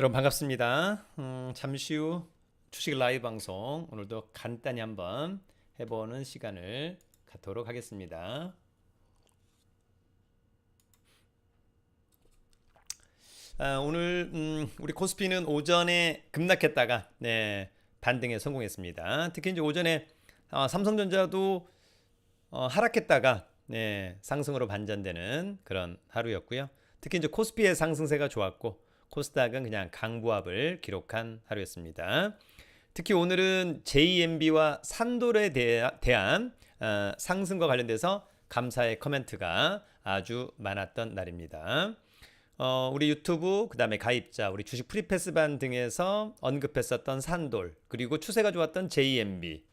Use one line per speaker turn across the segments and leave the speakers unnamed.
여러분 반갑습니다. 음, 잠시 후 주식 라이브 방송 오늘도 간단히 한번 해보는 시간을 갖도록 하겠습니다. 아, 오늘 음, 우리 코스피는 오전에 급락했다가 네, 반등에 성공했습니다. 특히 이제 오전에 아, 삼성전자도 어, 하락했다가 네, 상승으로 반전되는 그런 하루였고요. 특히 이제 코스피의 상승세가 좋았고 코스닥은 그냥 강보합을 기록한 하루였습니다. 특히 오늘은 JMB와 산돌에 대한 어, 상승과 관련돼서 감사의 코멘트가 아주 많았던 날입니다. 어, 우리 유튜브 그 다음에 가입자 우리 주식 프리패스반 등에서 언급했었던 산돌 그리고 추세가 좋았던 JMB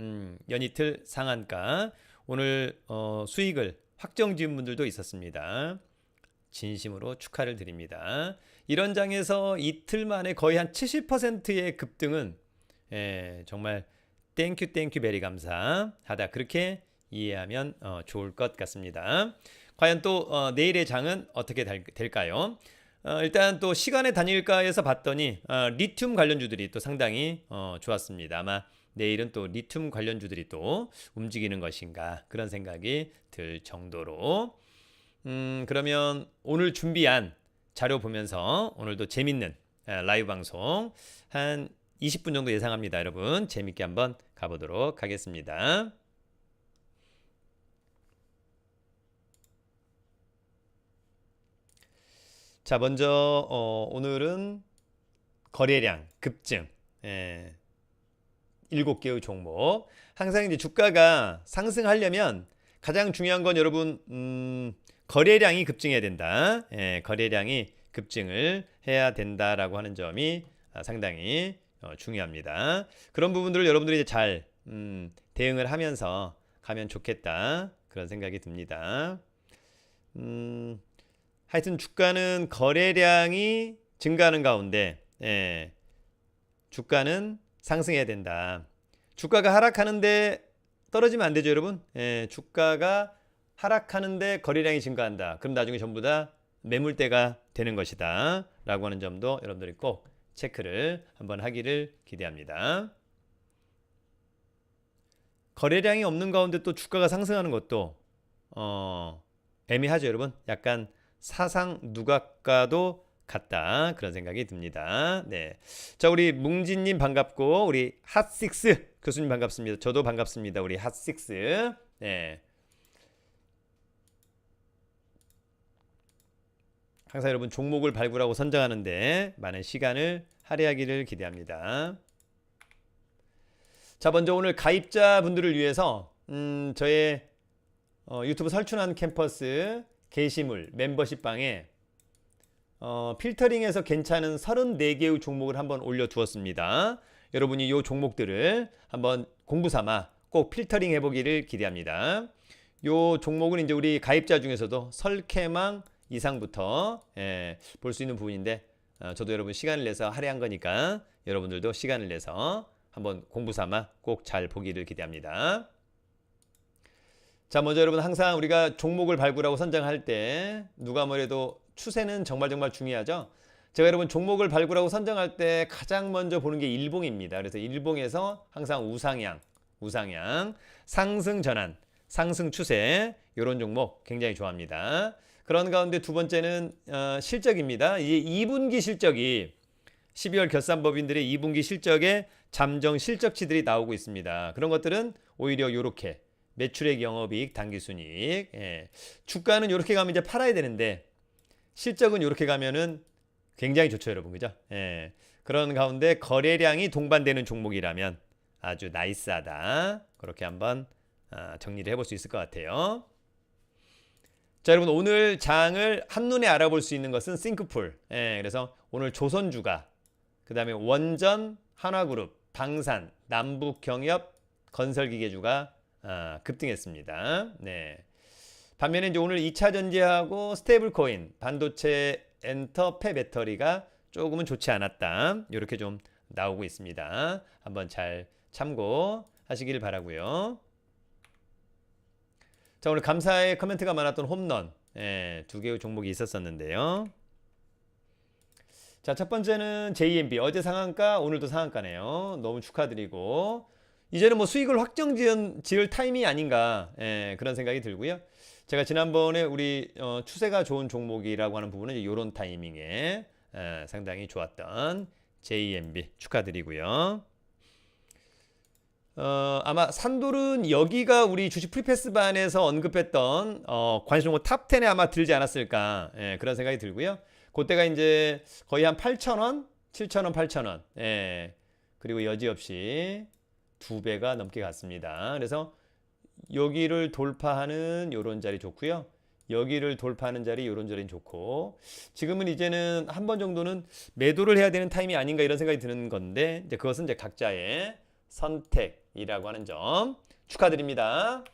음, 연이틀 상한가 오늘 어, 수익을 확정 지은 분들도 있었습니다. 진심으로 축하를 드립니다. 이런 장에서 이틀 만에 거의 한 70%의 급등은 예, 정말 땡큐 땡큐 베리 감사하다 그렇게 이해하면 어, 좋을 것 같습니다. 과연 또 어, 내일의 장은 어떻게 될, 될까요? 어, 일단 또 시간의 단일가에서 봤더니 어, 리튬 관련주들이 또 상당히 어, 좋았습니다. 아마 내일은 또 리튬 관련주들이 또 움직이는 것인가 그런 생각이 들 정도로 음, 그러면 오늘 준비한 자료 보면서 오늘도 재밌는 아, 라이브 방송 한 20분 정도 예상합니다. 여러분 재밌게 한번 가보도록 하겠습니다. 자 먼저 어, 오늘은 거래량 급증 예, 7개의 종목 항상 이제 주가가 상승하려면 가장 중요한 건 여러분 음, 거래량이 급증해야 된다. 예, 거래량이 급증을 해야 된다라고 하는 점이 아, 상당히 어, 중요합니다. 그런 부분들을 여러분들이 이제 잘 음, 대응을 하면서 가면 좋겠다 그런 생각이 듭니다. 음, 하여튼 주가는 거래량이 증가하는 가운데 예, 주가는 상승해야 된다. 주가가 하락하는데 떨어지면 안 되죠, 여러분. 예, 주가가 하락하는데 거래량이 증가한다. 그럼 나중에 전부 다 매물대가 되는 것이다. 라고 하는 점도 여러분들이 꼭 체크를 한번 하기를 기대합니다. 거래량이 없는 가운데 또 주가가 상승하는 것도 어, 애매하죠, 여러분. 약간 사상 누각과도 같다 그런 생각이 듭니다. 네, 자 우리 뭉진님 반갑고 우리 핫식스 교수님 반갑습니다. 저도 반갑습니다. 우리 핫식스. 네, 항상 여러분 종목을 발굴하고 선정하는데 많은 시간을 할애하기를 기대합니다. 자, 먼저 오늘 가입자 분들을 위해서 음, 저의 어, 유튜브 설춘한 캠퍼스 게시물 멤버십 방에 어, 필터링해서 괜찮은 34개의 종목을 한번 올려두었습니다. 여러분이 이 종목들을 한번 공부 삼아 꼭 필터링 해보기를 기대합니다. 이 종목은 이제 우리 가입자 중에서도 설케망 이상부터 예, 볼 수 있는 부분인데 어, 저도 여러분 시간을 내서 할애한 거니까 여러분들도 시간을 내서 한번 공부 삼아 꼭 잘 보기를 기대합니다. 자, 먼저 여러분 항상 우리가 종목을 발굴하고 선정할 때 누가 뭐래도 추세는 정말 정말 중요하죠. 제가 여러분 종목을 발굴하고 선정할 때 가장 먼저 보는 게 일봉입니다. 그래서 일봉에서 항상 우상향, 우상향, 상승 전환, 상승 추세 이런 종목 굉장히 좋아합니다. 그런 가운데 두 번째는 어, 실적입니다. 이제 2분기 실적이 12월 결산법인들의 2분기 실적에 잠정 실적치들이 나오고 있습니다. 그런 것들은 오히려 이렇게 매출액 영업이익 당기순이익 예. 주가는 이렇게 가면 이제 팔아야 되는데 실적은 이렇게 가면은 굉장히 좋죠 여러분 그죠? 예. 그런 가운데 거래량이 동반되는 종목이라면 아주 나이스하다 그렇게 한번 아, 정리를 해볼 수 있을 것 같아요. 자 여러분 오늘 장을 한눈에 알아볼 수 있는 것은 싱크풀. 예, 그래서 오늘 조선주가 그 다음에 원전 한화그룹 방산 남북경협 건설기계주가 아, 급등했습니다. 네. 반면에 이제 오늘 2차 전지하고 스테이블 코인 반도체 엔터 폐 배터리가 조금은 좋지 않았다. 이렇게 좀 나오고 있습니다. 한번 잘 참고하시길 바라고요 자 오늘 감사의 코멘트가 많았던 홈런 예, 두 개의 종목이 있었었는데요. 자, 첫 번째는 JMB. 어제 상한가, 오늘도 상한가네요. 너무 축하드리고. 이제는 뭐 수익을 확정 지은, 지을 타임이 아닌가. 예, 그런 생각이 들고요. 제가 지난번에 우리 어, 추세가 좋은 종목이라고 하는 부분은 이런 타이밍에 예, 상당히 좋았던 JMB 축하드리고요. 어, 아마 산돌은 여기가 우리 주식 프리패스 반에서 언급했던 어, 관심 종목 탑 10에 아마 들지 않았을까 예, 그런 생각이 들고요. 그때가 이제 거의 한 8,000원, 7,000원, 8,000원. 예. 그리고 여지없이 두 배가 넘게 갔습니다. 그래서 여기를 돌파하는 요런 자리 좋고요. 여기를 돌파하는 자리 요런 자리는 좋고 지금은 이제는 한 번 정도는 매도를 해야 되는 타임이 아닌가 이런 생각이 드는 건데 이제 그것은 이제 각자의 선택 이라고 하는 점 축하드립니다.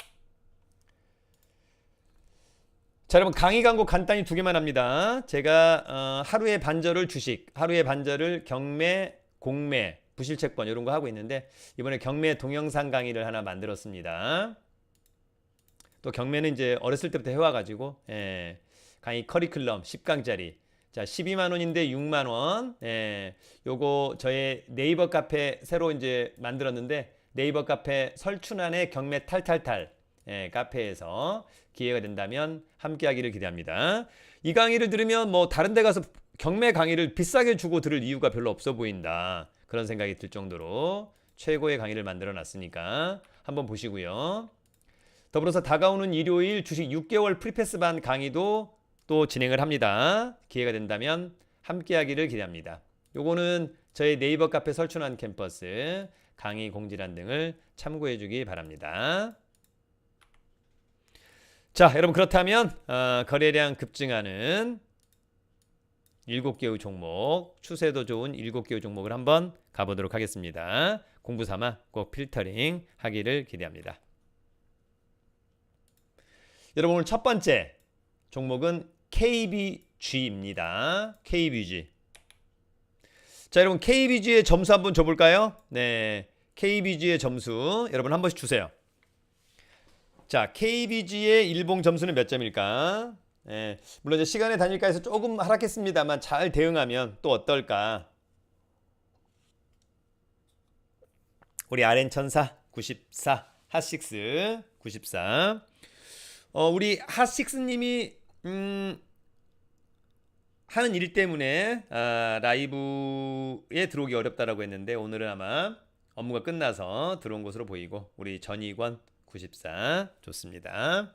자 여러분 강의 광고 간단히 두 개만 합니다. 제가 어, 하루의 반절을 주식, 하루의 반절을 경매, 공매, 부실채권 이런 거 하고 있는데 이번에 경매 동영상 강의를 하나 만들었습니다. 또 경매는 이제 어렸을 때부터 해와가지고 예, 강의 커리큘럼 10강짜리 자 12만 원인데 6만 원 예, 요거 저의 네이버 카페 새로 이제 만들었는데 네이버 카페 설춘안의 경매 탈탈탈 예, 카페에서 기회가 된다면 함께 하기를 기대합니다. 이 강의를 들으면 뭐 다른 데 가서 경매 강의를 비싸게 주고 들을 이유가 별로 없어 보인다. 그런 생각이 들 정도로 최고의 강의를 만들어 놨으니까 한번 보시고요. 더불어서 다가오는 일요일 주식 6개월 프리패스 반 강의도 또 진행을 합니다. 기회가 된다면 함께 하기를 기대합니다. 요거는 저희 네이버 카페 설춘한 캠퍼스 강의 공지란 등을 참고해 주기 바랍니다. 자, 여러분 그렇다면 어, 거래량 급증하는 7개의 종목, 추세도 좋은 7개의 종목을 한번 가보도록 하겠습니다. 공부 삼아 꼭 필터링 하기를 기대합니다. 여러분 오늘 첫 번째 종목은 KBG입니다. KBG. 자, 여러분 KBG의 점수 한번 줘 볼까요? 네, KBG의 점수 여러분 한 번씩 주세요. 자, KBG의 일봉 점수는 몇 점일까? 예, 물론 이제 시간의 단일가에서 조금 하락했습니다만 잘 대응하면 또 어떨까? 우리 RN 천사 94, 핫식스 94. 어, 우리 핫식스 님이 음, 하는 일 때문에 아, 라이브에 들어오기 어렵다라고 했는데 오늘은 아마 업무가 끝나서 들어온 것으로 보이고 우리 전이권 94 좋습니다.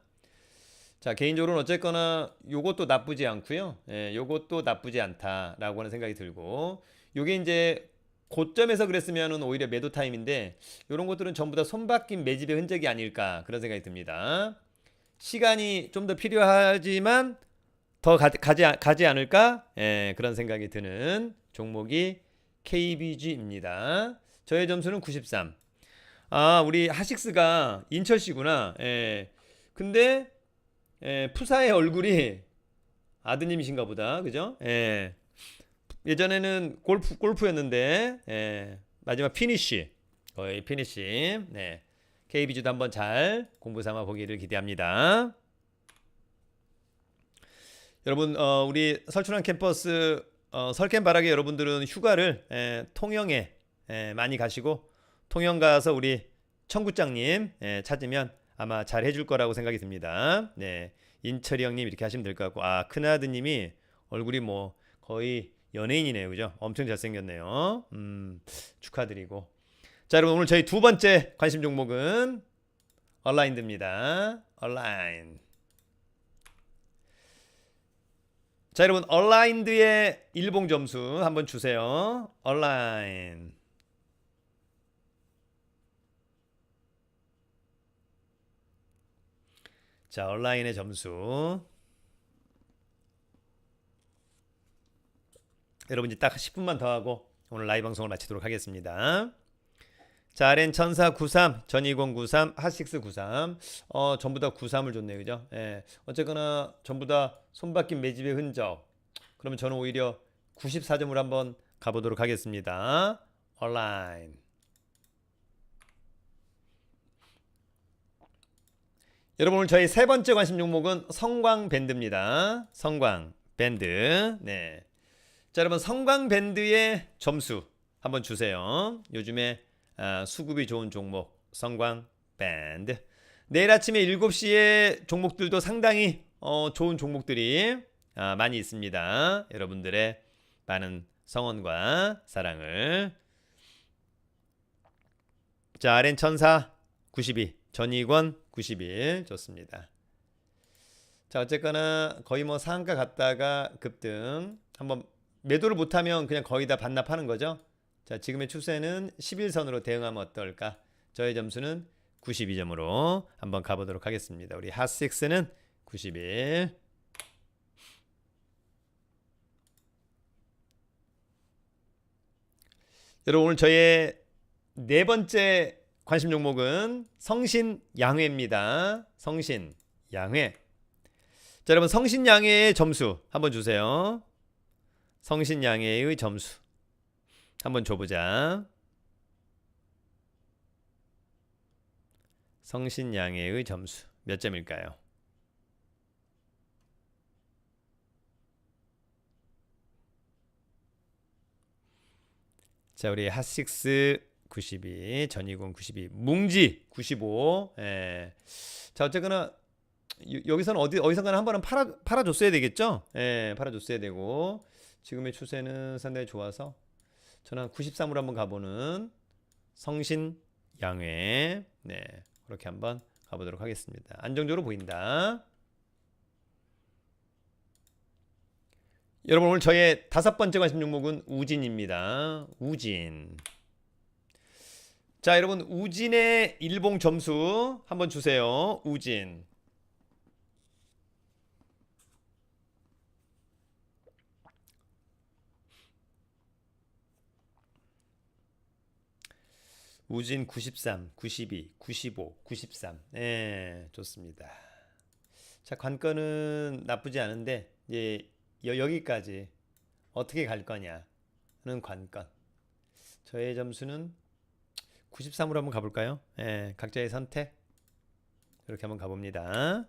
자 개인적으로는 어쨌거나 요것도 나쁘지 않고요. 예, 요것도 나쁘지 않다라고 하는 생각이 들고 요게 이제 고점에서 그랬으면은 오히려 매도 타임인데 요런 것들은 전부 다 손바뀐 매집의 흔적이 아닐까 그런 생각이 듭니다. 시간이 좀 더 필요하지만 더 가, 가지, 가지 않을까 예, 그런 생각이 드는 종목이 KBG입니다. 저의 점수는 93. 아 우리 하식스가 인철씨구나. 예. 근데 예, 푸사의 얼굴이 아드님이신가 보다. 그죠? 예. 예전에는 골프 골프였는데 예. 마지막 피니쉬. 거의 피니쉬. 네. KBG도 한번 잘 공부 삼아 보기를 기대합니다. 여러분 어, 우리 설춘환 캠퍼스 어, 설캠 바라기 여러분들은 휴가를 예, 통영에 예, 많이 가시고 통영 가서 우리 청구장님 예, 찾으면 아마 잘 해줄 거라고 생각이 듭니다. 네, 인철이 형님 이렇게 하시면 될 것 같고 아 큰아드님이 얼굴이 뭐 거의 연예인이네요, 그죠? 엄청 잘생겼네요. 음, 축하드리고 자 여러분 오늘 저희 두 번째 관심 종목은 얼라인드입니다. 얼라인. 자 여러분 얼라인드의 일봉 점수 한번 주세요. 얼라인. 자 얼라인의 점수. 여러분 이제 딱 10분만 더 하고 오늘 라이브 방송을 마치도록 하겠습니다. 자, RN 천사 93, 전이공 93, 핫식스 93. 어, 전부 다 93을 줬네요. 그죠? 예. 어쨌거나 전부 다 손바뀐 매집의 흔적. 그러면 저는 오히려 94점으로 한번 가보도록 하겠습니다. 온라인. 여러분 오늘 저희 세 번째 관심 종목은 성광 밴드입니다. 성광 밴드. 네. 자, 여러분 성광 밴드의 점수 한번 주세요. 요즘에 아, 수급이 좋은 종목 성광 밴드. 내일 아침에 7시에 종목들도 상당히 어, 좋은 종목들이 아, 많이 있습니다. 여러분들의 많은 성원과 사랑을 자, RN 천사 92, 전익원 91 좋습니다. 자, 어쨌거나 거의 뭐 상한가 갔다가 급등 한번 매도를 못하면 그냥 거의 다 반납하는 거죠. 자, 지금의 추세는 11선으로 대응하면 어떨까? 저의 점수는 92점으로 한번 가보도록 하겠습니다. 우리 핫식스는 91. 여러분 오늘 저의 네 번째 관심 종목은 성신 양회입니다. 성신 양회. 자, 여러분 성신 양회의 점수 한번 주세요. 성신 양회의 점수 한번 줘보자. 성신 양회의 점수 몇 점일까요? 자, 우리 핫식스 92, 전이공 92, 뭉지 95. 예. 자, 어쨌거나 여- 여기서는 어디 어디선가는 한 번은 팔아 팔아 줬어야 되겠죠? 예, 팔아 줬어야 되고 지금의 추세는 상당히 좋아서 저는 93으로 한번 가보는 성신 양회. 네. 그렇게 한번 가보도록 하겠습니다. 안정적으로 보인다. 여러분 오늘 저의 다섯 번째 관심 종목은 우진입니다. 우진. 자, 여러분 우진의 일봉 점수 한번 주세요. 우진. 우진 93, 92, 95, 93. 예, 좋습니다. 자, 관건은 나쁘지 않은데 이제 여, 여기까지 어떻게 갈 거냐는 관건. 저의 점수는 93으로 한번 가볼까요? 예, 각자의 선택. 이렇게 한번 가봅니다.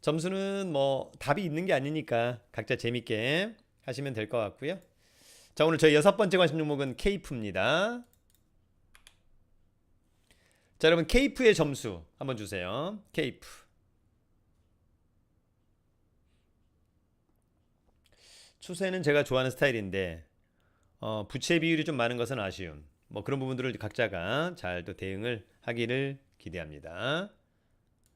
점수는 뭐 답이 있는 게 아니니까 각자 재밌게 하시면 될 것 같고요. 자, 오늘 저희 여섯 번째 관심 종목은 케이프입니다. 자, 여러분 케이프의 점수 한번 주세요. 케이프. 추세는 제가 좋아하는 스타일인데 어, 부채 비율이 좀 많은 것은 아쉬운 뭐 그런 부분들을 각자가 잘 또 대응을 하기를 기대합니다.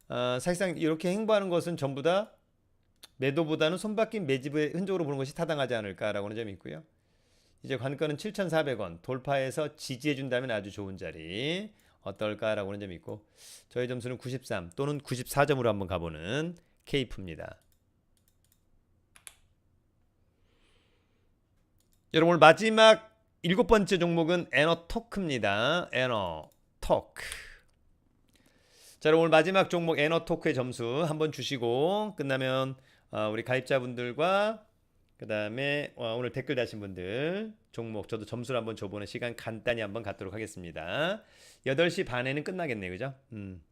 어, 사실상 이렇게 행보하는 것은 전부 다 매도보다는 손바뀐 매집의 흔적으로 보는 것이 타당하지 않을까라고는 점이 있고요. 이제 관건은 7,400원 돌파해서 지지해 준다면 아주 좋은 자리 어떨까라고 하는 점이 있고 저희 점수는 93 또는 94점으로 한번 가보는 케이프입니다. 여러분 오늘 마지막 일곱 번째 종목은 에너 토크입니다. 에너 토크. 자, 여러분 오늘 마지막 종목 에너 토크의 점수 한번 주시고 끝나면 어, 우리 가입자분들과 그 다음에 어, 오늘 댓글 다신 분들 종목 저도 점수를 한번 줘보는 시간 간단히 한번 갖도록 하겠습니다. 8시 반에는 끝나겠네요. 그죠? 음.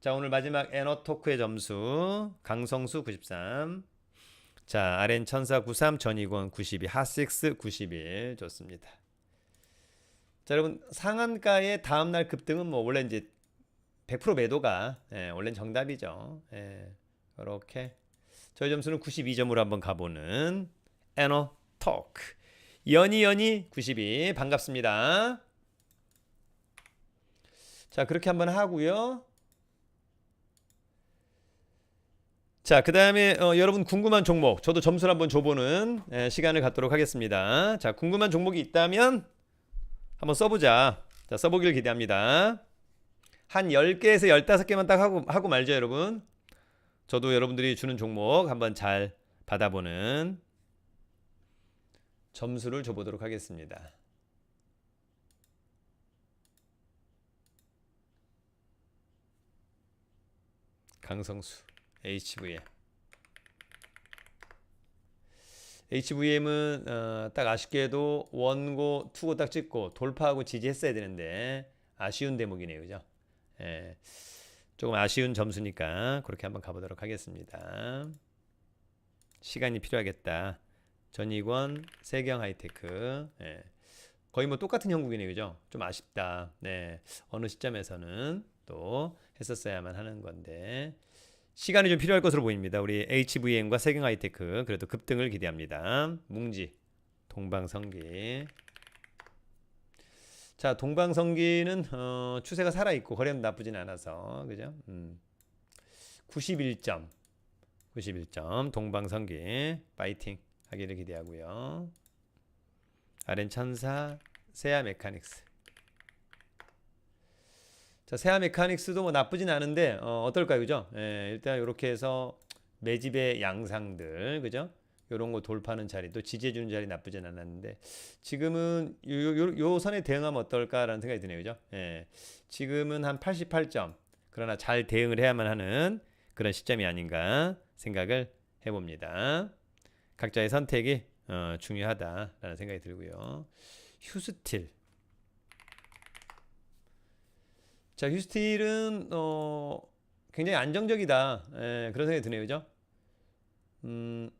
자, 오늘 마지막 에너 토크의 점수 강성수 93. 자, RN 천사 93, 전이권 92, 핫식스 91 좋습니다. 자, 여러분 상한가의 다음 날 급등은 뭐 원래 이제 100% 매도가 예, 원래 정답이죠. 예, 이렇게 저희 점수는 92점으로 한번 가보는 에너 토크. 연이 연이 92 반갑습니다. 자, 그렇게 한번 하고요. 자, 그 다음에 어, 여러분 궁금한 종목, 저도 점수를 한번 줘보는 에, 시간을 갖도록 하겠습니다. 자, 궁금한 종목이 있다면 한번 써보자. 자, 써보기를 기대합니다. 한 10개에서 15개만 딱 하고, 하고 말죠, 여러분. 저도 여러분들이 주는 종목 한번 잘 받아보는 점수를 줘보도록 하겠습니다. 강성수 HVM HVM은 어, 딱 아쉽게도 원고 투고 딱 찍고 돌파하고 지지했어야 되는데 아쉬운 대목이네요. 그죠? 예, 조금 아쉬운 점수니까 그렇게 한번 가보도록 하겠습니다. 시간이 필요하겠다 전익원, 세경 하이테크. 예. 거의 뭐 똑같은 형국이네요. 그죠? 좀 아쉽다. 네. 어느 시점에서는 또 했었어야만 하는 건데 시간이 좀 필요할 것으로 보입니다. 우리 HVM과 세경 하이테크 그래도 급등을 기대합니다. 뭉지, 동방성기. 자, 동방성기는 어, 추세가 살아 있고 거래는 나쁘진 않아서 그죠? 음. 91점. 91점 동방성기 파이팅 하기를 기대하고요. 아렌 천사 세아 메카닉스. 자, 세아 메카닉스도 뭐 나쁘진 않은데 어, 떨까요 그죠? 예, 일단 이렇게 해서 매집의 양상들, 그죠? 요런 거 돌파하는 자리, 또 지지해 주는 자리 나쁘진 않았는데 지금은 요, 요, 요 선에 대응하면 어떨까라는 생각이 드네요, 그죠? 예, 지금은 한 88점. 그러나 잘 대응을 해야만 하는 그런 시점이 아닌가 생각을 해봅니다. 각자의 선택이 어, 중요하다라는 생각이 들고요. 휴스틸. 자, 휴스틸은 어, 굉장히 안정적이다. 예, 그런 생각이 드네요, 그죠? 음,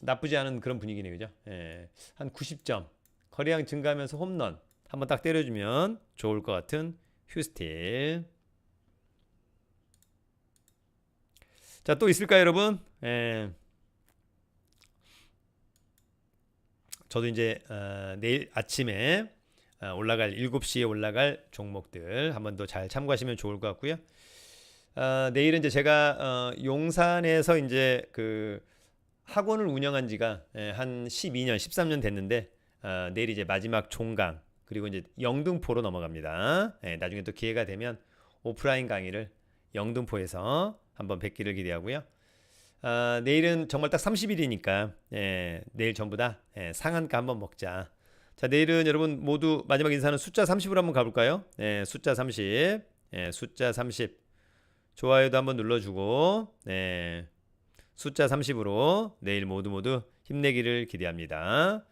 나쁘지 않은 그런 분위기네요, 그죠? 예, 한 90점. 거래량 증가하면서 홈런 한번 딱 때려주면 좋을 것 같은 휴스틸. 자, 또 있을까요, 여러분? 예. 저도 이제 어, 내일 아침에 어, 올라갈 7시에 올라갈 종목들 한번 더 잘 참고하시면 좋을 것 같고요. 어, 내일은 이제 제가 어, 용산에서 이제 그 학원을 운영한 지가 예, 한 12년, 13년 됐는데 어, 내일 이제 마지막 종강 그리고 이제 영등포로 넘어갑니다. 예, 나중에 또 기회가 되면 오프라인 강의를 영등포에서 한번 뵙기를 기대하고요. 아, 내일은 정말 딱 30일이니까 예, 내일 전부 다 예, 상한가 한번 먹자. 자, 내일은 여러분 모두 마지막 인사는 숫자 30으로 한번 가볼까요? 예, 숫자 30, 예, 숫자 30. 좋아요도 한번 눌러주고, 예, 숫자 30으로 내일 모두 모두 힘내기를 기대합니다.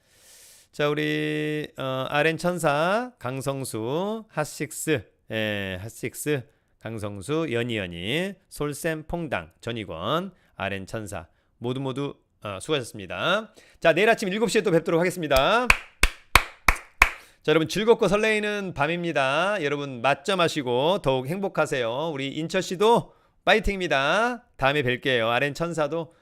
자, 우리 어, 아렌 천사, 강성수, 핫식스, 예, 핫식스, 강성수, 연희연희, 솔샘 퐁당, 전희권, 아렌 천사 모두 모두 어, 수고하셨습니다. 자, 내일 아침 7시에 또 뵙도록 하겠습니다. 자, 여러분 즐겁고 설레이는 밤입니다. 여러분 맛점 하시고 더욱 행복하세요. 우리 인철 씨도 파이팅입니다. 다음에 뵐게요. 아렌 천사도